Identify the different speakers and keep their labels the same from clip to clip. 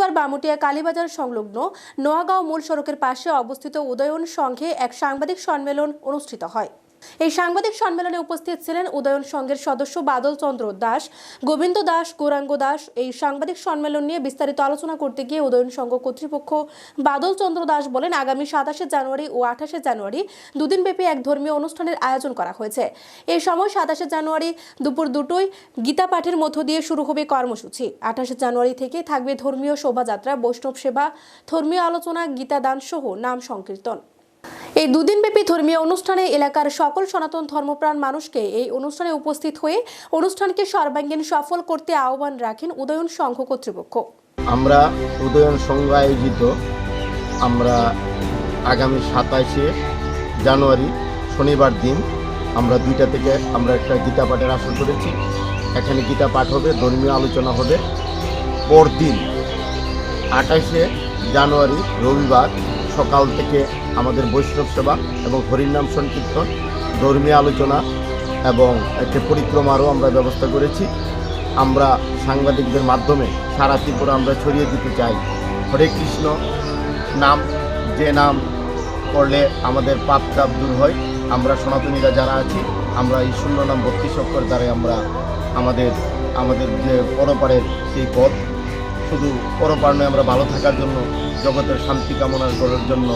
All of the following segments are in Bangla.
Speaker 1: বৃহস্পতিবার বামুটিয়া কালীবাজার সংলগ্ন নোয়াগাঁও মূল সড়কের পাশে অবস্থিত উদয়ন সংঘে এক সাংবাদিক সম্মেলন অনুষ্ঠিত হয়। এই সাংবাদিক সম্মেলনে উপস্থিত ছিলেন উদয়ন সংঘের সদস্য বাদল চন্দ্র দাস, গোবিন্দ দাস, গৌরাঙ্গ দাস। এই সাংবাদিক সম্মেলন নিয়ে বিস্তারিত আলোচনা করতে গিয়ে উদয়ন সংঘ কর্তৃপক্ষ বাদল চন্দ্র দাস বলেন, আগামী সাতাশে জানুয়ারি ও আঠাশে জানুয়ারি দুদিন ব্যাপী এক ধর্মীয় অনুষ্ঠানের আয়োজন করা হয়েছে। এই সময় সাতাশে জানুয়ারি দুপুর দুটোই গীতা পাঠের মধ্য দিয়ে শুরু হবে কর্মসূচি। আঠাশে জানুয়ারি থেকে থাকবে ধর্মীয় শোভাযাত্রা, বৈষ্ণব সেবা, ধর্মীয় আলোচনা, গীতা দান সহ নাম সংকীর্তন। এই দুদিনব্যাপী ধর্মীয় অনুষ্ঠানে এলাকার সকল সনাতন ধর্মপ্রাণ মানুষকে এই অনুষ্ঠানে উপস্থিত হয়ে অনুষ্ঠানকে সর্বাঙ্গীন সফল করতে আহ্বান রাখেন উদয়ন সংঘ কর্তৃপক্ষ।
Speaker 2: আমরা উদয়ন সংঘ আয়োজিত আমরা আগামী সাতাশে জানুয়ারি শনিবার দিন আমরা দুইটা থেকে আমরা একটা গীতা পাঠের আসর করেছি। এখানে গীতা পাঠ হবে, ধর্মীয় আলোচনা হবে। পরদিন আঠাশে জানুয়ারি রবিবার সকাল থেকে আমাদের বৈষ্ণব সেবা এবং হরিনাম সংকীর্তন, ধর্মীয় আলোচনা এবং একটি পরিক্রমারও আমরা ব্যবস্থা করেছি। আমরা সাংবাদিকদের মাধ্যমে সারা ত্রিপুরা আমরা ছড়িয়ে দিতে চাই। হরে কৃষ্ণ, নাম, যে নাম করলে আমাদের পাপ তাপ দূর হয়, আমরা সনাতনীরা যারা আছি, আমরা এই শূন্য নাম বত্রিশ অক্ষর দ্বারাই আমরা আমাদের আমাদের যে পরপারের সেই পথ, শুধু পরপার নয়, আমরা ভালো থাকার জন্য, জগতের শান্তি কামনা করার জন্য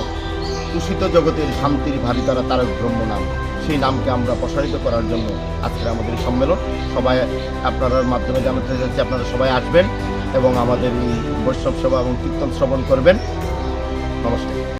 Speaker 2: তুষিত জগতের শান্তির ভারী তারা তারক ব্রহ্ম নাম। সেই নামকে আমরা প্রসারিত করার জন্য আজকের আমাদের সম্মেলন। সবাই আপনার মাধ্যমে জানাতে চাচ্ছি আপনারা সবাই আসবেন এবং আমাদের এই বৈষ্ণব সেবা এবং কীর্তন শ্রবণ করবেন। নমস্কার।